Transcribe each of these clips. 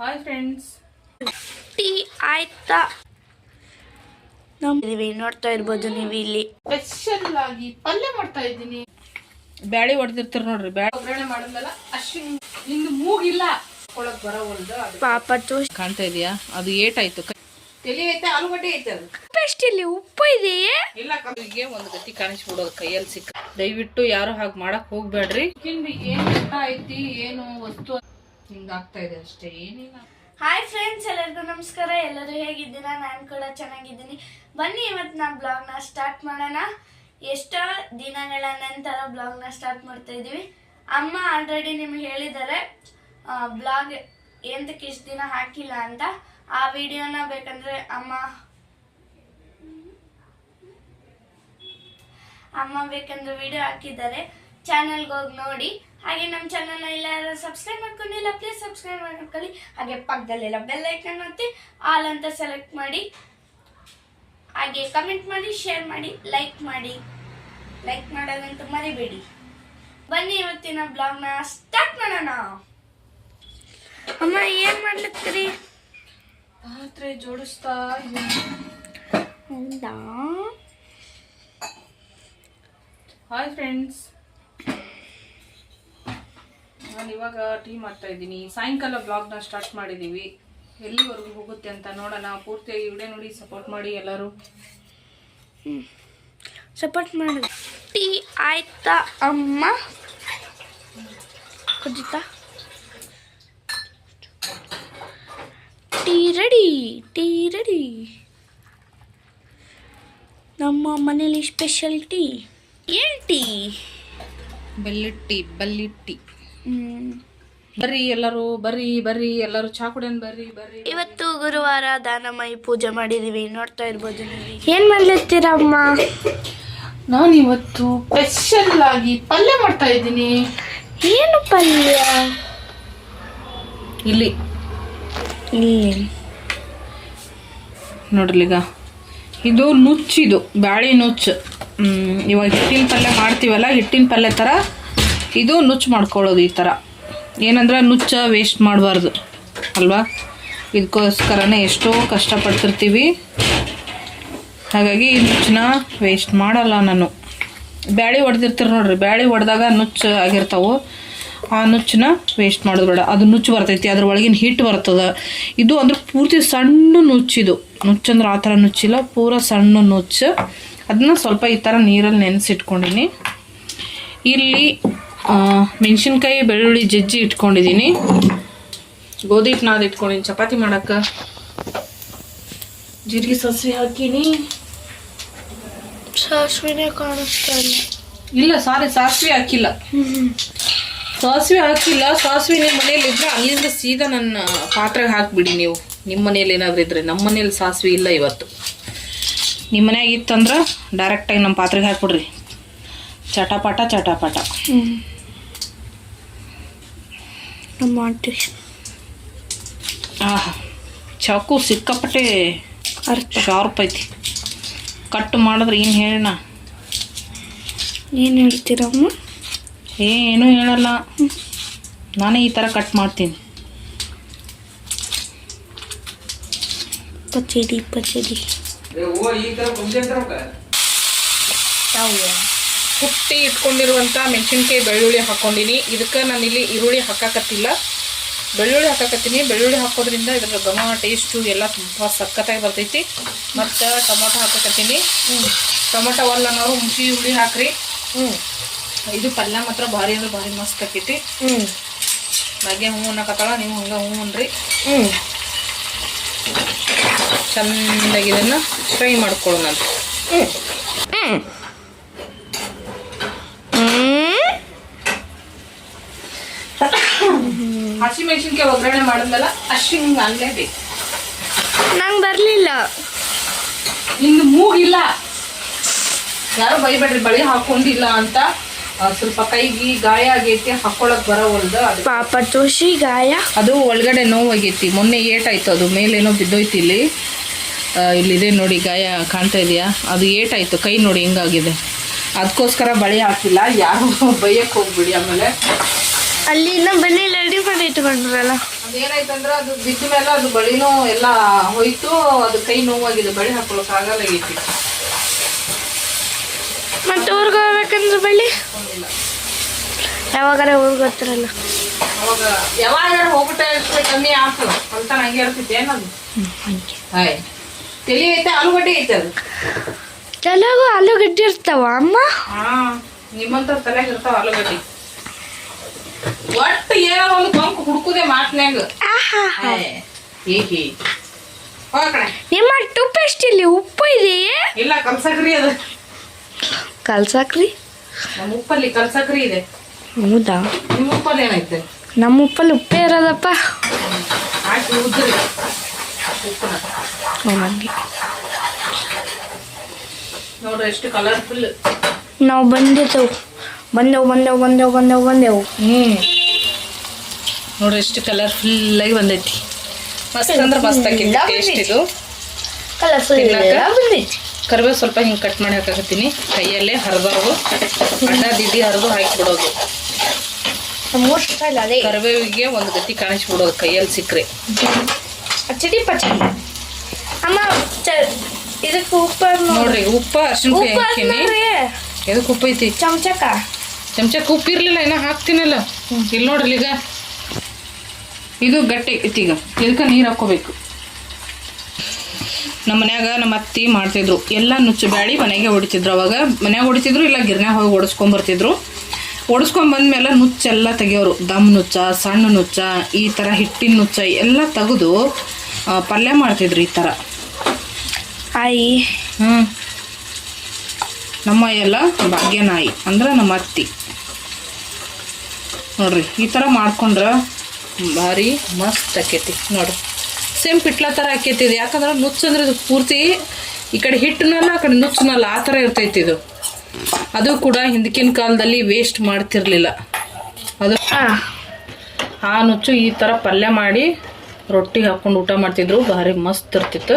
Hi friends tea ಆಯ್ತಾ? ನಮ್ದಿವಿ ನೋಡ್ತಾ ಇರ್ಬೋದು ನೀವು ಇಲ್ಲಿ. ಸ್ಪೆಷಲ್ ಆಗಿ ಪಲ್ಯ ಮಾಡ್ತಾ ಇದ್ದೀನಿ. ಬ್ಯಾಳಿ ಹೊಡೆದಿರ್ತಾರ ನೋಡ್ರಿ ಬ್ಯಾಳಿ. ಒಗ್ಗರಣೆ ಮಾಡಿದ್ಮೇಲೆ ಅಷ್ಟು ನಿಂದು ಮೂಗಿಲ್ಲ. ಕೊಳಕ್ ಬರೋವಲ್ದು ಅದು. ಪಾಪ ತೋಷ್ ಕಾಣ್ತಾ ಇದೆಯಾ? ಅದು ಏಟಾಯ್ತು. ತಲೆ ಐತೆ? ಆಲೂಗಡ್ಡೆ ಐತೆ ಅದು. ಎಷ್ಟು ಇಲ್ಲಿ ಉಪ್ಪು ಇದೆಯೇ ಇಲ್ಲ ಕಲ್ಲಿಗೆ ಒಂದು ಗತಿ ಕಾಣಿಸ್ಬಿಡೋದು ಕೈಯಲ್ಲಿ ಸಿಕ್ಕ ದಯವಿಟ್ಟು ಯಾರು ಹಾಗೆ ಮಾಡಕ್ ಹೋಗ್ಬೇಡ್ರಿ. ಹಿಂದೆ ಏನ್ ಐತಿ ಏನು ವಸ್ತು ಹಿಂಗಾಗ್ತಾ ಇದೆ ಅಷ್ಟೇ, ಏನಿಲ್ಲ. ಹಾಯ್ ಫ್ರೆಂಡ್ಸ್ ಎಲ್ಲರಿಗೂ ನಮಸ್ಕಾರ. ಎಲ್ಲರೂ ಹೇಗಿದ್ದೀರಾ? ನಾನು ಕೂಡ ಚೆನ್ನಾಗಿದ್ದೀನಿ. ಬನ್ನಿ ಇವತ್ತು ನಾನು ಬ್ಲಾಗ್ನ ಸ್ಟಾರ್ಟ್ ಮಾಡೋಣ. ಎಷ್ಟೋ ದಿನಗಳ ನಂತರ ಬ್ಲಾಗ್ನ ಸ್ಟಾರ್ಟ್ ಮಾಡ್ತಾ ಇದ್ದೀವಿ ಅಮ್ಮ ಆಲ್ರೆಡಿ ನಿಮ್ಗೆ ಹೇಳಿದ್ದಾರೆ ಬ್ಲಾಗ್ ಎಂತಕ್ಕೆ ಇಷ್ಟು ದಿನ ಹಾಕಿಲ್ಲ ಅಂತ. ಆ ವಿಡಿಯೋನ ಬೇಕಂದ್ರೆ ಅಮ್ಮ ಅಮ್ಮ ಬೇಕಂದ್ರೆ ವಿಡಿಯೋ ಹಾಕಿದ್ದಾರೆ. ಚಾನಲ್ಗೆ ಹೋಗಿ ನೋಡಿ. ಹಾಗೆ ನಮ್ಮ ಚಾನಲ್ನ ಇಲ್ಲ ಸಬ್ಸ್ಕ್ರೈಬ್ ಮಾಡ್ಕೊಂಡಿಲ್ಲ ಪ್ಲೀಸ್ ಸಬ್ಸ್ಕ್ರೈಬ್ ಮಾಡ್ಕೊಳ್ಳಿ. ಹಾಗೆ ಪಕ್ಕದಲ್ಲೆಲ್ಲ ಬೆಲ್ ಐಕನ್ ಒತ್ತಿ ಆಲ್ ಅಂತ ಸೆಲೆಕ್ಟ್ ಮಾಡಿ. ಹಾಗೆ ಕಮೆಂಟ್ ಮಾಡಿ ಶೇರ್ ಮಾಡಿ ಲೈಕ್ ಮಾಡಿ. ಲೈಕ್ ಮಾಡೋದಂತೂ ಮರಿಬೇಡಿ. ಬನ್ನಿ ಇವತ್ತಿನ ಬ್ಲಾಗ್ನ ಸ್ಟಾರ್ಟ್ ಮಾಡೋಣ. ಅಮ್ಮ ಏನು ಮಾಡ್ಲತ್ತೀರಿ? ಪಾತ್ರೆ ಜೋಡಿಸ್ತಾ ಹೌದಾ? ಹಾಯ್ ಫ್ರೆಂಡ್ಸ್ ನಾನು ಇವಾಗ ಟೀ ಮಾಡ್ತಾ ಇದ್ದೀನಿ. ಸಾಯಂಕಾಲ ಬ್ಲಾಗ್ನ ಸ್ಟಾರ್ಟ್ ಮಾಡಿದ್ದೀವಿ ಎಲ್ಲಿವರೆಗೂ ಹೋಗುತ್ತೆ ಅಂತ ನೋಡೋಣ. ಪೂರ್ತಿಯಾಗಿ ವಿಡಿಯೋ ನೋಡಿ ಸಪೋರ್ಟ್ ಮಾಡಿ ಎಲ್ಲರೂ. ಸಪೋರ್ಟ್ ಮಾಡಿ. ಟೀ ಆಯ್ತಾ ಅಮ್ಮ? ಕುದಿತಾ ಟೀ ರೆಡಿ ಟೀ ರೆಡಿ ನಮ್ಮ ಮನೇಲಿ ಸ್ಪೆಷಲ್ ಟೀ ಏನು ಟೀ ಬೆಲ್ಲಿಟ್ ಟೀ ಬಲ್ಲಿಟ್ ಟೀ ಹ್ಮ್. ಬರ್ರಿ ಎಲ್ಲರೂ ಬರ್ರಿ ಬರ್ರಿ ಎಲ್ಲರೂ ಚಾ ಕುಡಿಯೋಣ ಬರ್ರಿ ಬರ್ರಿ ಇವತ್ತು ಗುರುವಾರ ದಾನಮಯಿ ಪೂಜೆ ಮಾಡಿದೀವಿ ನೋಡ್ತಾ ಇರ್ಬೋದು ಏನ್ ಮಾಡ್ಲತ್ತೀರಾ ಅಮ್ಮ ನಾನು ಇವತ್ತು ಸ್ಪೆಷಲ್ ಆಗಿ ಪಲ್ಯ ಮಾಡ್ತಾ ಇದ್ದೀನಿ. ಏನು ಪಲ್ಯ? ಇಲ್ಲಿ. ಇಲ್ಲಿ. ಇದು ನುಚ್ಚಿದು ಬ್ಯಾಳಿ ನುಚ್ಚು. ಹ್ಮ್, ಇವಾಗ ಹಿಟ್ಟಿನ ಪಲ್ಯ ಮಾಡ್ತೀವಲ್ಲ ಹಿಟ್ಟಿನ ಪಲ್ಯ ಥರ ಇದು ನುಚ್ಚು ಮಾಡ್ಕೊಳ್ಳೋದು ಈ ಥರ ಏನಂದ್ರೆ ನುಚ್ಚ ವೇಸ್ಟ್ ಮಾಡಬಾರ್ದು, ಅಲ್ವಾ? ಇದಕ್ಕೋಸ್ಕರನೇ ಎಷ್ಟೋ ಕಷ್ಟಪಡ್ತಿರ್ತೀವಿ. ಹಾಗಾಗಿ ಈ ನುಚ್ಚನ್ನ ವೇಸ್ಟ್ ಮಾಡಲ್ಲ ನಾನು. ಬ್ಯಾಳಿ ಹೊಡೆದಿರ್ತೀರಿ ನೋಡ್ರಿ, ಬ್ಯಾಳಿ ಹೊಡೆದಾಗ ನುಚ್ಚು ಆಗಿರ್ತಾವೆ. ಆ ನುಚ್ಚನ್ನ ವೇಸ್ಟ್ ಮಾಡೋದು ಬೇಡ. ಅದು ನುಚ್ಚು ಬರ್ತೈತಿ, ಅದ್ರ ಒಳಗಿನ ಹಿಟ್ಟು ಬರ್ತದೆ. ಇದು ಅಂದ್ರೆ ಪೂರ್ತಿ ಸಣ್ಣ ನುಚ್ಚಿದು ನುಚ್ಚಂದ್ರೆ ಆ ಥರ ನುಚ್ಚಿಲ್ಲ ಪೂರ ಸಣ್ಣ ನುಚ್ಚು. ಅದನ್ನ ಸ್ವಲ್ಪ ಈ ಥರ ನೀರಲ್ಲಿ ನೆನೆಸಿಟ್ಕೊಂಡಿನಿ. ಇಲ್ಲಿ ಮೆಣಸಿನ್ಕಾಯಿ ಬೆಳ್ಳುಳ್ಳಿ ಜಜ್ಜಿ ಇಟ್ಕೊಂಡಿದ್ದೀನಿ. ಗೋಧಿ ಹಿಟ್ಟು ನಾದ್ ಇಟ್ಕೊಂಡಿನಿ. ಚಪಾತಿ ಮಾಡೋಕ್ಕೆ. ಜೀರಿಗೆ ಸಾಸಿವೆ ಹಾಕೀನಿ. ಸಾಸಿವೆನೇ ಕಾಣಿಸ್ತಾ ಇಲ್ಲ. ಇಲ್ಲ ಸಾರಿ ಸಾಸಿವೆ ಹಾಕಿಲ್ಲ. ಸಾಸಿವೆ ಹಾಕಿಲ್ಲ. ಸಾಸಿವೆ ನಿಮ್ಮ ಮನೇಲಿ ಇದ್ರೆ ಅಲ್ಲಿಂದ ಸೀದಾ ನನ್ನ ಪಾತ್ರೆಗೆ ಹಾಕ್ಬಿಡಿ ನೀವು. ನಿಮ್ಮ ಮನೇಲಿ ಏನಾದರೂ ಇದ್ರೆ. ನಮ್ಮ ಮನೇಲಿ ಸಾಸಿವೆ ಇಲ್ಲ ಇವತ್ತು. ನಿಮ್ಮ ಮನೆಯಾಗಿತ್ತಂದ್ರೆ ಡೈರೆಕ್ಟಾಗಿ ನಮ್ಮ ಪಾತ್ರೆಗೆ ಹಾಕ್ಬಿಡ್ರಿ. ಚಟಪಟ ಚಟಪಟ. ಹ್ಮ್. ಆಹಾ ಚಾಕು ಸಿಕ್ಕಾಪಟ್ಟೆ ಶಾರ್ಪ್ ಐತಿ. ಕಟ್ ಮಾಡಿದ್ರೆ ಏನು ಹೇಳಣ ಏನು ಹೇಳ್ತೀರಮ್ಮ ಏನೂ ಹೇಳಲ್ಲ. ನಾನೇ ಈ ಥರ ಕಟ್ ಮಾಡ್ತೀನಿ. ಪಚಡಿ ಪಚಡಿ ಕುಟ್ಟಿ ಇಟ್ಕೊಂಡಿರುವಂಥ ಮೆಣಸಿನ್ಕಾಯಿ ಬೆಳ್ಳುಳ್ಳಿ ಹಾಕ್ಕೊಂಡಿನಿ ಇದಕ್ಕೆ ನಾನು ಇಲ್ಲಿ ಈರುಳ್ಳಿ ಹಾಕಾಕತ್ತಿಲ್ಲ. ಬೆಳ್ಳುಳ್ಳಿ ಹಾಕಾಕತ್ತೀನಿ. ಬೆಳ್ಳುಳ್ಳಿ ಹಾಕೋದ್ರಿಂದ ಇದರ ಘಮ ಟೇಸ್ಟು ಎಲ್ಲ ತುಂಬ ಸಖತ್ತಾಗಿ ಬರ್ತೈತಿ. ಮತ್ತು ಟೊಮೊಟೊ ಹಾಕಾಕತ್ತೀನಿ. ಟೊಮೊಟೊ ಅಲ್ಲ ನಾವು ಹುಣಸಿ ಹುಳಿ ಹಾಕ್ರಿ. ಹ್ಞೂ ಇದು ಪಲ್ಯ ಮಾತ್ರ ಭಾರಿ ಅಂದ್ರೆ ಭಾರಿ ಮಸ್ತ್ ಆಕೈತಿ. ಹ್ಞೂ ಹಾಗೆ ಹೂ ಅನ್ನಕತ್ತಾಳ ನೀವು ಹಂಗೆ ಹೂ ಅನ್ರಿ ಹ್ಞೂ ಚೆಂದಾಗಿ ಇದನ್ನು ಫ್ರೈ ಮಾಡ್ಕೊಳ್ಳೋಣ ಅಂತ. ಹಸಿ ಮೆಣಸಿನ್ಕಾಯಿ ಒಗ್ಗರಣೆ ಮಾಡಿದ್ಮೇಲೆ ಅಷ್ಟಿಂಗ್ ಅಲ್ಲೇ ಬೇಕು. ನಂಗೆ ಬರಲಿಲ್ಲ. ಇನ್ನು ಮೂಗಿಲ್ಲ. ಯಾರು ಬೈಬೇಡ್ರಿ ಬಳಿ ಹಾಕೊಂಡಿಲ್ಲ ಅಂತ. ಸ್ವಲ್ಪ ಕೈಗೆ ಗಾಯ ಆಗೈತಿ ಹಾಕೊಳಕ್ ಬರೋವಲ್ದು ಅದು. ಪಾಪ ತೋಷಿ ಗಾಯ. ಅದು ಒಳಗಡೆ ನೋವಾಗೈತಿ. ಮೊನ್ನೆ ಏಟಾಯ್ತು ಅದು ಮೇಲೇನೋ ಬಿದ್ದೋಯ್ತು ಇಲ್ಲಿ. ಇಲ್ಲಿದೆ ನೋಡಿ ಗಾಯ ಕಾಣ್ತಾ ಇದೆಯಾ? ಅದು ಏಟಾಯ್ತು ಕೈ ನೋಡಿ ಹೆಂಗಾಗಿದೆ. ಅದಕ್ಕೋಸ್ಕರ ಬಳಿ ಹಾಕಿಲ್ಲ ಯಾರು ಬೈಯಕ್ಕೆ ಹೋಗ್ಬಿಡಿ ಆಮೇಲೆ. ಅಲ್ಲಿ ಇನ್ನ ಬನ್ನಿ ರೆಡಿ ಮಾಡಿ ಇಟ್ಕೊಂಡ್ರಲ್ಲ. ಅದೇನಾಯ್ತಂದ್ರ ಅದು ಬಿದ್ದ ಮೇಲೆ ಅದು ಬಳಿನೂ ಎಲ್ಲ ಹೋಯ್ತು ಅದು ಕೈ ನೋವಾಗಿದೆ ಬಳಿ ಹಾಕೊಳಕ್ ಆಗಲ್ಲ ಆಗೈತಿ ಮತ್ತೆ ಊರ್ಗೆ ಹೋಗ್ಬೇಕಂದ್ರೆ ಬಳ್ಳಿ ಒಂದಿಲ್ಲ. ಯಾವಾಗಾರ ಊರ್ಗೆ ಹೋಗ್ತಾರಲ್ಲ. ಅವಾಗ ಯಾವಾಗ ಹೋಗ್ಬಿಟ್ಟೆ ಕಮ್ಮಿ ಆತು. ಅಂತ ಹಂಗೆ ಇರ್ತೈತಿ ಏನದು? ಹಾಯ್. ತಲಿ ಐತೆ ಆಲೂಗಡ್ಡೆ ಐತೆ ಅದು? ಕೆಲವು ಆಲೂಗಡ್ಡೆ ಇರ್ತಾವ ಅಮ್ಮ? ಹಾ ನಿಮ್ಮಂತ ತಲೆಗೆ ಇರ್ತಾವ ಆಲೂಗಡ್ಡೆ. ಒಟ್ಟು ಏನೋ ಒಂದು ಬಂಕ್ ಹುಡುಕುದೆ ಮಾತ್ನ್ಯಾಗ ಹೋಗಕಡೆ ನಿಮ್ಮ ಟೂತ್ ಪೇಸ್ಟ್ ಇಲ್ಲಿ ಉಪ್ಪು ಇದೆಯೇ ಇಲ್ಲ ಕಲ್ಸಕ್ರಿ ಅದು. ಕಲ್ಸಕ್ರಿ? ನಮ್ಮ ಉಪ್ಪಲ್ಲಿ ಕಲ್ಸಕ್ರಿ ಇದೆ. ಹೌದಾ? ನಿಮ್ಮ ಉಪ್ಪಲ್ಲಿ ಏನೈತೆ? ನಮ್ಮ ಉಪ್ಪಲ್ಲಿ ಉಪ್ಪೇ ಇರೋದಪ್ಪ. ಹಾಕಿ ಉದ್ರಿ. ಉಪ್ಪನ್ನ. ನೋಡ್ರಿ ಎಷ್ಟು ಕಲರ್ಫುಲ್ ನಾವು ಬಂದಿದ್ದೆವು. ಬಂದೆವು ಬಂದೆವು ಬಂದೆವು ಬಂದೆವು ಬಂದೆವು. ಹ್ಞೂ ನೋಡ್ರಿ ಎಷ್ಟು ಕಲರ್ಫುಲ್ ಆಗಿ ಬಂದೈತಿ. ಮಸ್ತ್ ಅಂದ್ರೆ ಮಸ್ತ್ ಟೇಸ್ಟ್ ಇದು. ತಿನ್ನಕ್ಕ? ಕರಿಬೇವು ಸ್ವಲ್ಪ ಹಿಂಗೆ ಕಟ್ ಮಾಡಿ ಹಾಕಾಕತ್ತೀನಿ ಕೈಯಲ್ಲೇ ಹರಿದವ್ರು ಅಣ್ಣ ದಿಡ್ಡಿ ಹರಿದು ಹಾಕಿಬಿಡೋದು. ಕರ್ಬೇವಿಗೆ ಒಂದು ಗತಿ ಕಾಣಿಸ್ಬಿಡೋದು ಕೈಯಲ್ಲಿ ಸಿಕ್ಕರೆ. ಚಟಿ ಪಚಡಿ ಅಮ್ಮ ಇದಕ್ಕೆ ಉಪ್ಪು ನೋಡ್ರಿ ಉಪ್ಪ ಅರ್ಶಿನ ಕಾಯಿ ಹಾಕಿನಿ. ಎದಕ್ಕೆ ಉಪ್ಪು ಐತಿ ಚಮಚಕ್ಕ. ಚಮಚಕ್ಕೆ ಉಪ್ಪು ಇರ್ಲಿಲ್ಲ ಇನ್ನ ಹಾಕ್ತೀನಲ್ಲ. ಇಲ್ಲಿ ನೋಡ್ರಿ ಈಗ. ಇದು ಗಟ್ಟಿ ಐತಿ ಈಗ ಇದಕ್ಕೆ ನೀರು ಹಾಕೋಬೇಕು ನಮ್ಮ ಮನ್ಯಾಗ ನಮ್ಮ ಅತ್ತಿ ಮಾಡ್ತಿದ್ರು. ಎಲ್ಲ ನುಚ್ಚು ಬ್ಯಾಳಿ ಮನೆಗೆ ಹೊಡಿತಿದ್ರು. ಅವಾಗ ಮನ್ಯಾಗ ಹೊಡಿತಿದ್ರು ಇಲ್ಲ ಗಿರ್ನ್ಯಾಗ ಹೋಗಿ ಓಡಿಸ್ಕೊಂಬರ್ತಿದ್ರು ಓಡಿಸ್ಕೊಂಡ್ ಬಂದ್ಮೇಲೆ ನುಚ್ಚೆಲ್ಲ ತೆಗಿಯೋರು. ದಮ್ ನುಚ್ಚ ಸಣ್ಣ ನುಚ್ಚ ಈ ಥರ ಹಿಟ್ಟಿನ ನುಚ್ಚ ಎಲ್ಲ ತೆಗೆದು ಪಲ್ಯ ಮಾಡ್ತಿದ್ರು ಈ ಥರ ಆಯಿ. ಹ್ಞೂ ನಮ್ಮ ಎಲ್ಲ ಭಾಗ್ಯನಾಯಿ ಅಂದ್ರೆ ನಮ್ಮ ಅತ್ತಿ. ನೋಡ್ರಿ ಈ ಥರ ಮಾಡ್ಕೊಂಡ್ರೆ ಭಾರಿ ಮಸ್ತ್ ಆಕೈತಿ ನೋಡ್ರಿ. ಸೇಮ್ ಪಿಟ್ಲ ಥರ ಆಕೈತಿ ಇದು ಯಾಕಂದ್ರೆ ನುಚ್ಚಂದ್ರೆ ಇದು ಪೂರ್ತಿ ಈ ಕಡೆ ಹಿಟ್ಟನಲ್ಲ ಆ ಕಡೆ ನುಚ್ಚನಲ್ಲ ಆ ಥರ ಇರ್ತೈತಿ ಇದು. ಅದು ಕೂಡ ಹಿಂದಕಿನ ಕಾಲದಲ್ಲಿ ವೇಸ್ಟ್ ಮಾಡ್ತಿರ್ಲಿಲ್ಲ. ಅದು ಆ ಆ ನುಚ್ಚು ಈ ಥರ ಪಲ್ಯ ಮಾಡಿ ರೊಟ್ಟಿ ಹಾಕೊಂಡು ಊಟ ಮಾಡ್ತಿದ್ರು ಭಾರಿ ಮಸ್ತ್ ಇರ್ತಿತ್ತು.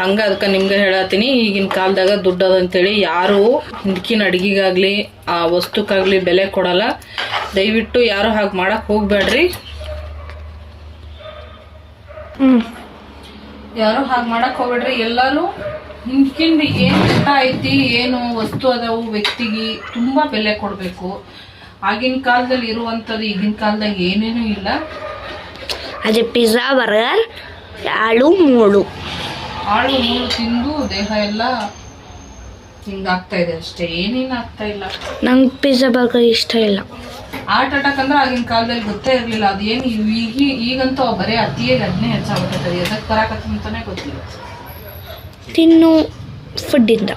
ಹಂಗ ಅದಕ್ಕೆ ನಿಮ್ಗೆ ಹೇಳತ್ತೀನಿ ಈಗಿನ ಕಾಲದಾಗ ದುಡ್ಡು ಅದ ಅಂತೇಳಿ ಯಾರು ಹಿಂದಕಿನ ಅಡ್ಗಿಗಾಗ್ಲಿ ಆ ವಸ್ತುಕ್ಕಾಗ್ಲಿ ಬೆಲೆ ಕೊಡಲ್ಲ. ದಯವಿಟ್ಟು ಯಾರು ಹಾಗೆ ಮಾಡಕ್ ಹೋಗ್ಬೇಡ್ರಿ ಯಾರು ಹಾಗೆ ಮಾಡಕ್ ಹೋಗ್ಬೇಡ್ರಿ ಎಲ್ಲರೂ ಹಿಂದಕಿಂದ ಏನು ಊಟ ಐತಿ ಏನು ವಸ್ತು ಅದಾವು ವ್ಯಕ್ತಿಗೆ ತುಂಬಾ ಬೆಲೆ ಕೊಡಬೇಕು. ಆಗಿನ ಕಾಲದಲ್ಲಿ ಇರುವಂಥದ್ದು ಈಗಿನ ಕಾಲದಾಗ ಏನೇನೂ ಇಲ್ಲ. ಅದೇ ಪಿಜ್ಜಾ ಬರ್ಗರ್ ಆಳು ಮೂಳು. ಆಳು ಮೂಳು ತಿಂದು ದೇಹ ಎಲ್ಲ ಹಿಂಗಾಗ್ತಾ ಇದೆ ಅಷ್ಟೇ ಏನೇನು ಆಗ್ತಾ ಇಲ್ಲ? ನಂಗೆ ಪಿಜ್ಜಾ ಬರ್ಗರ್ ಇಷ್ಟ ಇಲ್ಲ. ಹಾರ್ಟ್ ಅಟ್ಯಾಕ್ ಅಂದ್ರೆ ಆಗಿನ ಕಾಲದಲ್ಲಿ ಗೊತ್ತೇ ಇರಲಿಲ್ಲ ಅದೇನು ಈಗ ಈಗಂತೂ ಬರೀ ಅತಿಯೇ ಅದನ್ನೇ ಹೆಚ್ಚಾಗ್ಬಿಟ್ಟೈತೆ ಎದಕ್ಕೆ ಬರಾಕತ್ತಂತಾನೆ ಗೊತ್ತಿಲ್ಲ. ತಿನ್ನು ಫುಡ್ಡಿಂದ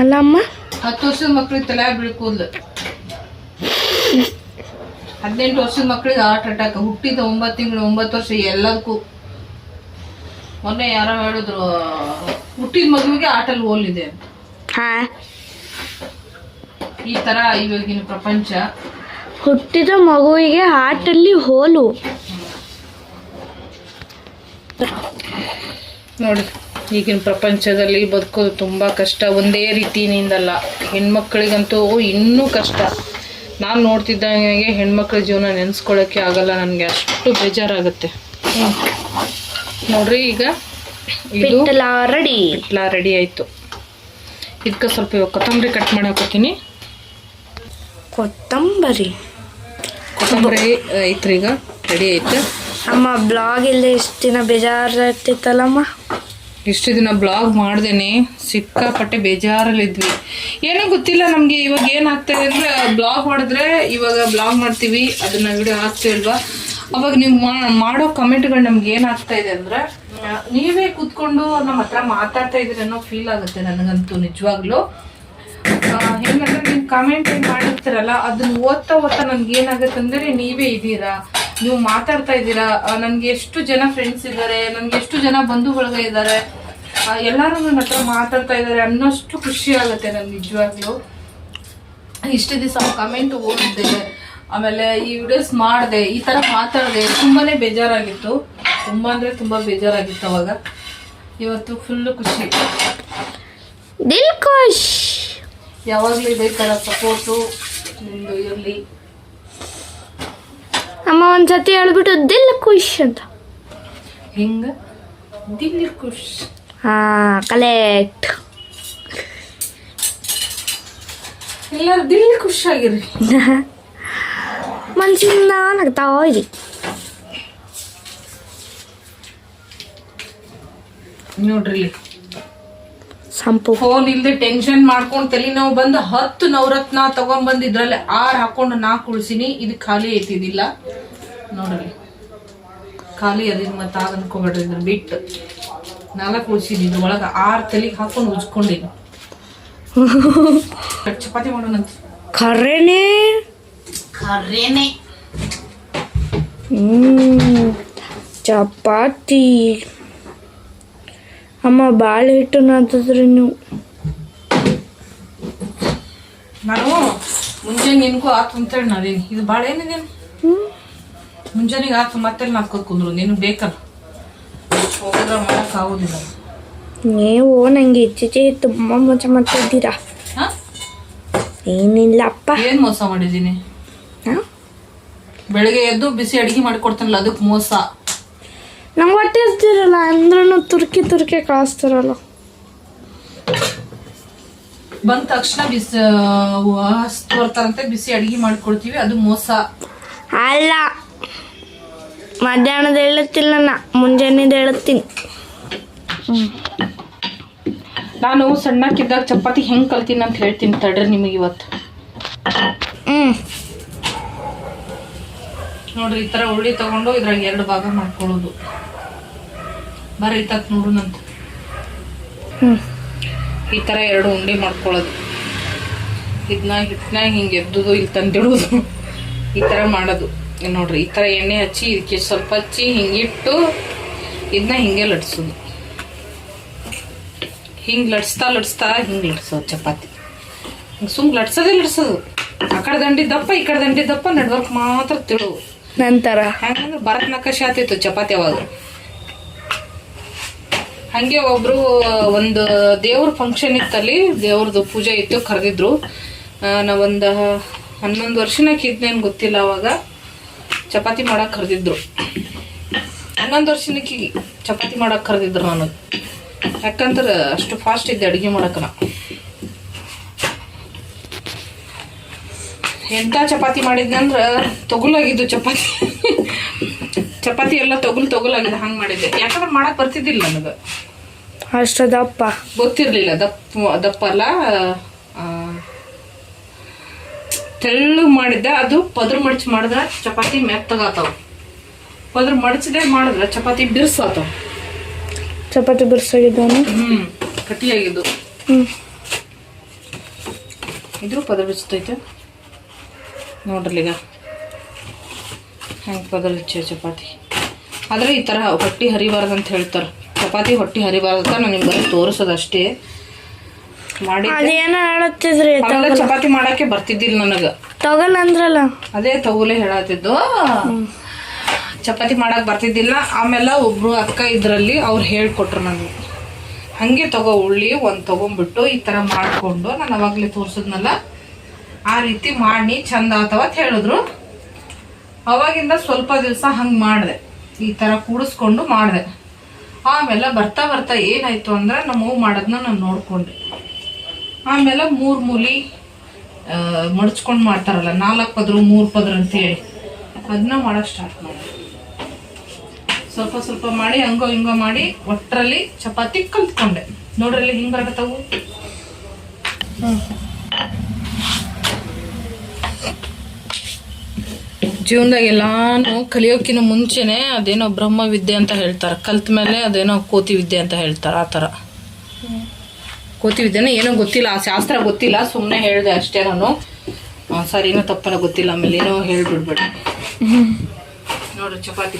ಅಲ್ಲಮ್ಮ? ಹತ್ತು ವರ್ಷದ ಮಕ್ಳಿಗೆ ತಲೆ ಬೀಳ್ಕೂದ್ಲು ಹದಿನೆಂಟು ವರ್ಷದ ಮಕ್ಕಳಿಗೆ ಹಾರ್ಟ್ ಅಟ್ಯಾಕ್ ಹುಟ್ಟಿದ ಒಂಬತ್ತು ತಿಂಗಳು ಒಂಬತ್ತು ವರ್ಷ ಎಲ್ಲದಕ್ಕೂ. ಮೊನ್ನೆ ಯಾರೋ ಹೇಳಿದ್ರು ಹುಟ್ಟಿದ ಮಗುವಿಗೆ ಆಟಲ್ಲಿ ಹೋಲಿದೆ ಈ ತರ ಇವಾಗಿನ ಪ್ರಪಂಚ. ಹುಟ್ಟಿದ ಮಗುವಿಗೆ ಆಟಲ್ಲಿ ಹೋಲು ನೋಡಿ ಈಗಿನ ಪ್ರಪಂಚದಲ್ಲಿ ಬದುಕೋದು ತುಂಬ ಕಷ್ಟ. ಒಂದೇ ರೀತಿಯಿಂದಲ್ಲ. ಹೆಣ್ಮಕ್ಳಿಗಂತೂ ಇನ್ನೂ ಕಷ್ಟ. ನಾನು ನೋಡ್ತಿದ್ದಂಗೆ ಹೆಣ್ಮಕ್ಳ ಜೀವನ ನೆನೆಸ್ಕೊಳ್ಳೋಕ್ಕೆ ಆಗಲ್ಲ ನನಗೆ ಅಷ್ಟು ಬೇಜಾರಾಗುತ್ತೆ. ನೋಡ್ರಿ ಈಗ ಇದು ರೆಡಿ. ಎಲ್ಲ ರೆಡಿ ಆಯಿತು. ಇದಕ್ಕೆ ಸ್ವಲ್ಪ ಇವಾಗ ಕೊತ್ತಂಬರಿ ಕಟ್ ಮಾಡಿ ಹಾಕೋತೀನಿ. ಕೊತ್ತಂಬರಿ. ಕೊತ್ತಂಬರಿ ಐತ್ರಿ ಈಗ ರೆಡಿ ಆಯ್ತು? ಅಮ್ಮ ಬ್ಲಾಗ್ ಇಲ್ಲ ಎಷ್ಟು ದಿನ ಬೇಜಾರಾಗ್ತಿತ್ತಲ್ಲಮ್ಮ? ಇಷ್ಟು ದಿನ ಬ್ಲಾಗ್ ಮಾಡ್ದೇನೆ, ಸಿಕ್ಕಾಪಟ್ಟೆ ಬೇಜಾರಲ್ಲಿದ್ವಿ. ಏನೋ ಗೊತ್ತಿಲ್ಲ ನಮಗೆ, ಇವಾಗ ಏನಾಗ್ತಾ ಇದೆ ಅಂದ್ರೆ, ಬ್ಲಾಗ್ ಮಾಡಿದ್ರೆ ಇವಾಗ ಬ್ಲಾಗ್ ಮಾಡ್ತೀವಿ, ಅದನ್ನ ವಿಡಿಯೋ ಹಾಕ್ತೀವಲ್ವಾ ಅವಾಗ ನೀವು ಮಾಡೋ ಕಮೆಂಟ್ಗಳು ನಮ್ಗೆ ಏನಾಗ್ತಾ ಇದೆ ಅಂದ್ರೆ, ನೀವೇ ಕೂತ್ಕೊಂಡು ನಮ್ಮ ಹತ್ರ ಮಾತಾಡ್ತಾ ಇದ್ರೆ ಅನ್ನೋ ಫೀಲ್ ಆಗುತ್ತೆ ನನಗಂತೂ ನಿಜವಾಗ್ಲೂ. ಹೇಗಂದ್ರೆ ಹೆಂಗಂದ್ರೆ ನೀವು ಕಮೆಂಟ್ ಮಾಡಿರ್ತೀರಲ್ಲ, ಅದನ್ನ ಓದ್ತಾ ಓದ್ತಾ ನನ್ಗೆ ಏನಾಗುತ್ತೆ ಅಂದ್ರೆ, ನೀವೇ ಇದ್ದೀರಾ? ನೀವು ಮಾತಾಡ್ತಾ ಇದ್ದೀರಾ? ನನ್ಗೆ ಎಷ್ಟು ಜನ ಫ್ರೆಂಡ್ಸ್ ಇದ್ದಾರೆ ನನ್ಗೆ ಎಷ್ಟು ಜನ ಬಂಧು ಬಳಗ ಇದ್ದಾರೆ ಎಲ್ಲರೂ ನನ್ನ ಹತ್ರ ಮಾತಾಡ್ತಾ ಇದ್ದಾರೆ ಅನ್ನೋಷ್ಟು ಖುಷಿ ಆಗುತ್ತೆ ನನ್ಗೆ ನಿಜವಾಗ್ಲೂ. ಇಷ್ಟು ದಿವಸ ಕಮೆಂಟ್ ಓದಿದ್ದೆ. ಆಮೇಲೆ ಈ ವಿಡಿಯೋಸ್ ಮಾಡಿದೆ ಈ ಥರ ಮಾತಾಡಿದೆ. ತುಂಬಾನೇ ಬೇಜಾರಾಗಿತ್ತು. ತುಂಬ ಅಂದರೆ ತುಂಬ ಬೇಜಾರಾಗಿತ್ತು ಅವಾಗ. ಇವತ್ತು ಫುಲ್ಲು ಖುಷಿ. ಯಾವಾಗ್ಲೂ ಖುಷ್ ಯಾವಾಗಲೂ ಇದೇ ಥರ ಸಪೋರ್ಟು ನಿಮ್ದು ಇರಲಿ. ಅಮ್ಮ ಒಂದ್ಸತಿ ಹೇಳ್ಬಿಟ್ಟು ದಿಲ್ ಖುಷ್ ಅಂತ. ಹೆಂಗ? ದಿಲ್ ಖುಷ್. ಹಾ ಕಲೆಕ್ಟ್. ಎಲ್ಲರೂ ದಿಲ್ ಖುಷಿಯಾಗಿರ್ರಿ ಮನ್ಸಿಂದ ನಗ್ತಾ ಇರಿ ನೋಡ್ರಿ. ಇಲ್ಲಿ. ಸಂಪು. ಫೋನ್ ಇಲ್ದೆ ಟೆನ್ಷನ್ ಮಾಡ್ಕೊಂಡು ತಲೆ ನಾವು ಬಂದು ಹತ್ತು ನವರತ್ನ ತಗೊಂಡ್ ಬಂದಿದ್ರಲ್ಲಿ ಆರ್ ಹಾಕೊಂಡು ನಾ ಕುಳ್ಸಿನಿ ಇದು ಖಾಲಿ ಐತಿದಿಲ್ಲ ನೋಡ್ರಿ ಖಾಲಿ ಅದಿದ್ ಮತ್ತೆ ಆಗ ಅನ್ಕೋಬೇಡ್ರಿ ಇದ್ರ ಬಿಟ್ಟು. ನಾಲ್ಕು ಉಳಿಸಿನಿ ಇದ್ರ ಒಳಗ ಆರು ತಲೆಗೆ ಹಾಕೊಂಡು ಉಜ್ಕೊಂಡಿದ್ದು ಚಪಾತಿ ಮಾಡೋಣಂತ ಖರೇನೆ? ಖರೇನೆ. ಚಪಾತಿ. ಅಮ್ಮ ಬಾಳೆ ಹಿಟ್ಟು ನಾತದ್ರಿ ನೀವು. ನಾನು ಮುಂಜಾನೆ ನಿನ್ಗೂ ಆತು ಅಂತೇಳಿ ನಾದೇನಿ ಇದು ಭಾಳ ಏನಿದೆ? ಹ್ಮ್. ಮುಂಜಾನೆಗೆ ಆತು ಮತ್ತೆ ನಾಲ್ಕು ಕುಂದ್ರು? ನೀನು ಬೇಕಲ್ಲ. ಹೋಗಿದ್ರೆ ಮಾಡಕ್ ಆಗೋದಿಲ್ಲ. ನೀವು ನಂಗೆ ಇಚ್ಛೆ ತುಂಬಾ ಮೋಸ ಮಾಡ್ತಿದ್ದೀರಾ? ಹಾ? ಏನಿಲ್ಲಪ್ಪ ಏನ್ ಮೋಸ ಮಾಡಿದೀನಿ ಹಾ? ಬೆಳಗ್ಗೆ ಎದ್ದು ಬಿಸಿ ಅಡಿಗೆ ಮಾಡಿಕೊಡ್ತಾನಲ್ಲ ಅದಕ್ಕೆ ಮೋಸ. ನಂಗೆ ಹೊಟ್ಟೆ ಇರ್ತಿರಲ್ಲ ಅಂದ್ರೂ ತುರ್ಕಿ ತುರ್ಕಿ ಕಾಯಿಸ್ತಿರಲ್ಲ ಬಂದ ತಕ್ಷಣ ಬಿಸಿ ಹಸ್ತು ಬರ್ತಾರಂತೆ ಬಿಸಿ ಅಡಿಗೆ ಮಾಡ್ಕೊಡ್ತೀವಿ ಅದು ಮೋಸ. ಅಲ್ಲ. ಮಧ್ಯಾಹ್ನದ ಹೇಳುತ್ತಿಲ್ಲ ನಾ ಮುಂಜಾನೆದು ಹೇಳುತ್ತೀನಿ. ನಾನು ಸಣ್ಣಕ್ಕಿದ್ದಾಗ ಚಪಾತಿ ಹೆಂಗ್ ಕಲ್ತೀನಿ ಅಂತ ಹೇಳ್ತೀನಿ ತಡ್ರಿ ನಿಮಗೆ ಇವತ್ತು. ಹ್ಞೂ ನೋಡ್ರಿ ಈ ತರ ಉಳ್ಳಿ ತಗೊಂಡು ಇದ್ರಾಗ ಎರಡು ಭಾಗ ಮಾಡ್ಕೊಳ್ಳೋದು. ಬರೀ ತತ್ ನೋಡುನಂತ. ಹ್ಞೂ ಈ ತರ ಎರಡು ಉಂಡೆ ಮಾಡ್ಕೊಳ್ಳೋದು. ಇದನ್ನ ಹಿಟ್ಟನಾಗ ಹಿಂಗೆ ಎದ್ದು ಇಲ್ಲಿ ತಂದಿಡುದು. ಈ ತರ ಮಾಡೋದು. ನೋಡ್ರಿ ಈ ಥರ ಎಣ್ಣೆ ಹಚ್ಚಿ ಇದಕ್ಕೆ ಸ್ವಲ್ಪ ಹಚ್ಚಿ ಹಿಂಗಿಟ್ಟು ಇದನ್ನ ಹಿಂಗೆ ಲಟ್ಸೋದು. ಹಿಂಗೆ ಲಟ್ಸ್ತಾ ಲಟ್ಸ್ತಾ ಹಿಂಗೆ ಲಟ್ಸೋದು ಚಪಾತಿ. ಹಿಂಗೆ ಸುಮ್ ಲಟ್ಸೋದೇ ಲಟ್ಸೋದು. ಆ ಕಡೆ ದಂಡಿ ದಪ್ಪ ಈ ಕಡೆ ದಂಡಿ ದಪ್ಪ ನಡ್ವರ್ಕ್ ಮಾತ್ರ ತಿಳು. ನಂತರ? ಹೆಂಗಂದ್ರೆ ಭರತ್ ನಕಾಶೆ ಆತಿತ್ತು ಚಪಾತಿ ಅವಾಗ. ಹಂಗೆ ಒಬ್ರು ಒಂದು ದೇವ್ರ ಫಂಕ್ಷನ್ ಇತ್ತಲ್ಲಿ ದೇವ್ರದ್ದು ಪೂಜೆ ಇತ್ತು ಕರೆದಿದ್ರು. ನಾವೊಂದು ಹನ್ನೊಂದು ವರ್ಷನಾಗ ಇದ್ನೇನು ಗೊತ್ತಿಲ್ಲ ಅವಾಗ. ಚಪಾತಿ ಮಾಡಕ್ ಕರೆದಿದ್ರು. ಹನ್ನೊಂದು ವರ್ಷನಕ್ಕೆ ಚಪಾತಿ ಮಾಡಕ್ ಕರೆದಿದ್ರು ನಾನು. ಯಾಕಂದ್ರೆ ಅಷ್ಟು ಫಾಸ್ಟ್ ಇದ್ದೆ ಅಡುಗೆ ಮಾಡಕ್ಕೆ ನಾ ಎಂತ ಚಪಾತಿ ಮಾಡಿದ್ನ ಅಂದ್ರೆ ತೊಗುಲಾಗಿದ್ದು ಚಪಾತಿ. ಚಪಾತಿ ಎಲ್ಲ ತೊಗುಲ್ ತೊಗುಲಾಗಿದೆ ಹಂಗೆ ಮಾಡಿದ್ದೆ. ಯಾಕಂದ್ರೆ ಮಾಡಕ್ಕೆ ಬರ್ತಿದ್ದಿಲ್ಲ ನನಗೆ. ಅಷ್ಟದಪ್ಪ ಗೊತ್ತಿರಲಿಲ್ಲ ದಪ್ಪ ದಪ್ಪ ಅಲ್ಲ. ಆ, ತೆಳ್ಳಗ್ ಮಾಡಿದ್ದೆ ಅದು ಪದ್ರ ಮಡಚಿ ಮಾಡಿದ್ರೆ ಚಪಾತಿ ಮೆತ್ತಗಾತಾವ ಪದ್ರ ಮಡಚದೆ ಮಾಡಿದ್ರೆ ಚಪಾತಿ ಬಿರ್ಸಾತಾವ. ಚಪಾತಿ ಬಿರ್ಸಾಗಿದ್ದಾನೆ? ಹ್ಮ್ ಕಟ್ಟಿಯಾಗಿದ್ದು ಹ್ಞೂ ಇದ್ರೂ ಪದ್ರ ಬಿಚ್ಚತೈತೆ ನೋಡ್ರಿ ಈಗ. ಹೆಂಗೆ ಪದ್ರ ಬಿಚ್ಚ ಚಪಾತಿ. ಆದರೆ ಈ ಥರ ಹೊಟ್ಟೆ ಹರಿಬಾರ್ದು ಅಂತ ಹೇಳ್ತಾರೆ. ಚಪಾತಿ ಹೊಟ್ಟೆ ಹರಿಬಾರ್ದು ಅಂತ ನಿಮ್ಗೆ ತೋರಿಸೋದು ಅಷ್ಟೇ. ಮಾಡಿ ಅದೇನೋ ಹೇಳುತ್ತಿದ್ರಿ ಅವೆಲ್ಲ ಚಪಾತಿ ಮಾಡಕ್ಕೆ ಬರ್ತಿದ್ದಿಲ್ಲ ನನಗೆ. ತಗಲ್ ಅಂದ್ರಲ್ಲ ಅದೇ ತಗುಲೆ ಹೇಳತ್ತಿದ್ದು. ಚಪಾತಿ ಮಾಡಕ್ ಬರ್ತಿದ್ದಿಲ್ಲ. ಆಮೇಲೆ ಒಬ್ರು ಅಕ್ಕ ಇದ್ರಲ್ಲಿ ಅವ್ರು ಹೇಳ್ಕೊಟ್ರು ನನಗೆ ಹಂಗೆ ತಗೋ ಉಳ್ಳಿ ಒಂದು ತಗೊಂಡ್ಬಿಟ್ಟು ಈ ಥರ ಮಾಡಿಕೊಂಡು ನಾನು ಅವಾಗಲೇ ತೋರಿಸಿದ್ನಲ್ಲ ಆ ರೀತಿ ಮಾಡಿ ಚಂದ ಆತವ ಅಂತ ಹೇಳಿದ್ರು. ಅವಾಗಿಂದ ಸ್ವಲ್ಪ ದಿವಸ ಹಂಗೆ ಮಾಡಿದೆ. ಈ ಥರ ಕೂಡಿಸ್ಕೊಂಡು ಮಾಡಿದೆ. ಆಮೇಲೆ ಬರ್ತಾ ಬರ್ತಾ ಏನಾಯ್ತು ಅಂದ್ರೆ ನಮ್ಮ ಮಾಡೋದನ್ನ ನಾನು ನೋಡ್ಕೊಂಡೆ. ಆಮೇಲೆ ಮೂರು ಮೂಲಿ ಮಡಚ್ಕೊಂಡು ಮಾಡ್ತಾರಲ್ಲ, ನಾಲ್ಕು ಪದ್ರ, ಮೂರು ಪದ್ರ ಅಂತೇಳಿ. ಅದನ್ನ ಮಾಡಕ್ ಸ್ಟಾರ್ಟ್ ಮಾಡಿ ಸ್ವಲ್ಪ ಸ್ವಲ್ಪ ಮಾಡಿ, ಹಂಗೋ ಹಿಂಗೋ ಮಾಡಿ ಒಟ್ಟರಲ್ಲಿ ಚಪಾತಿ ಕಲ್ತ್ಕೊಂಡೆ. ನೋಡ್ರಲ್ಲಿ ಹಿಂಗ್ ಬರಕತ್ತವು? ಜೀವನದಾಗ ಎಲ್ಲಾನು ಕಲಿಯೋಕಿನ ಮುಂಚೆನೆ ಅದೇನೋ ಬ್ರಹ್ಮ ವಿದ್ಯೆ ಅಂತ ಹೇಳ್ತಾರೆ. ಕಲ್ತ ಮೇಲೆ ಅದೇನೋ ಕೋತಿ ವಿದ್ಯೆ ಅಂತ ಹೇಳ್ತಾರೆ, ಆ ಥರ. ಕೋತಿ ಏನೂ ಗೊತ್ತಿಲ್ಲ ಆ ಶಾಸ್ತ್ರ ಗೊತ್ತಿಲ್ಲ ಸುಮ್ಮನೆ ಹೇಳಿದೆ ಅಷ್ಟೇ ನಾನು. ಸರ್ ಏನೋ ತಪ್ಪನ ಗೊತ್ತಿಲ್ಲ ಆಮೇಲೆ ಏನೋ ಹೇಳ್ಬಿಡ್ಬೇಡ. ನೋಡ್ರಿ ಚಪಾತಿ.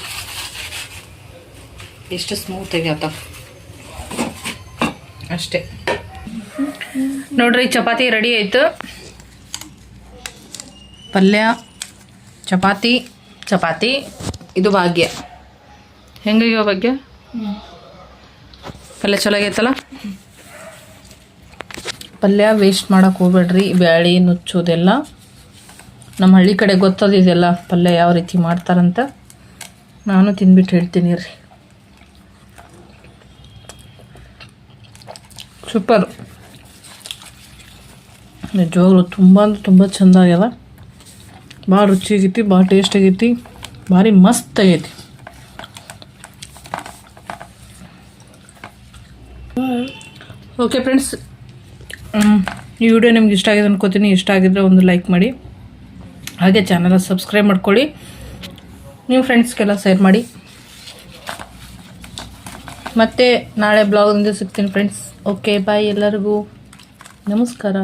ಎಷ್ಟು ಸ್ಮೂತ್ ಆತ. ಅಷ್ಟೇ. ನೋಡ್ರಿ ಚಪಾತಿ ರೆಡಿ ಆಯ್ತು. ಪಲ್ಯ ಚಪಾತಿ ಚಪಾತಿ. ಇದು ಭಾಗ್ಯ. ಹೆಂಗಿವ ಭಾಗ್ಯ? ಪಲ್ಯ ಚಲೋ ಆಗೈತಲ್ಲ ಪಲ್ಯ ವೇಸ್ಟ್ ಮಾಡಕ್ಕೆ ಹೋಗ್ಬೇಡ್ರಿ, ಬ್ಯಾಳಿ ನುಚ್ಚೋದೆಲ್ಲ ನಮ್ಮ ಹಳ್ಳಿ ಕಡೆ ಗೊತ್ತದ ಇದೆಲ್ಲ ಪಲ್ಯ ಯಾವ ರೀತಿ ಮಾಡ್ತಾರಂತ. ನಾನು ತಿಂದ್ಬಿಟ್ಟು ಹೇಳ್ತೀನಿ ರೀ ಸೂಪರ್ ನಿಜವಾಗ್ಲೂ ತುಂಬ ಅಂದ್ರೆ ತುಂಬ ಚಂದ ಆಗ್ಯದ. ಭಾಳ ರುಚಿ ಆಗೈತಿ ಭಾಳ ಟೇಸ್ಟ್ ಆಗೈತಿ, ಭಾರಿ ಮಸ್ತ್ ಆಗೈತಿ. ಓಕೆ ಫ್ರೆಂಡ್ಸ್ ಈ ವಿಡಿಯೋ ನಿಮ್ಗೆ ಇಷ್ಟ ಆಗಿದೆ ಅನ್ಕೋತೀನಿ, ಇಷ್ಟ ಆಗಿದ್ರೆ ಒಂದು ಲೈಕ್ ಮಾಡಿ. ಹಾಗೆ ಚಾನಲ್ ಸಬ್ಸ್ಕ್ರೈಬ್ ಮಾಡ್ಕೊಳ್ಳಿ. ನಿಮ್ಮ ಫ್ರೆಂಡ್ಸ್ಗೆಲ್ಲ ಶೇರ್ ಮಾಡಿ. ಮತ್ತೆ ನಾಳೆ ಬ್ಲಾಗಿಂದ ಸಿಗ್ತೀನಿ ಫ್ರೆಂಡ್ಸ್ ಓಕೆ ಬಾಯ್ ಎಲ್ಲರಿಗೂ. ನಮಸ್ಕಾರ.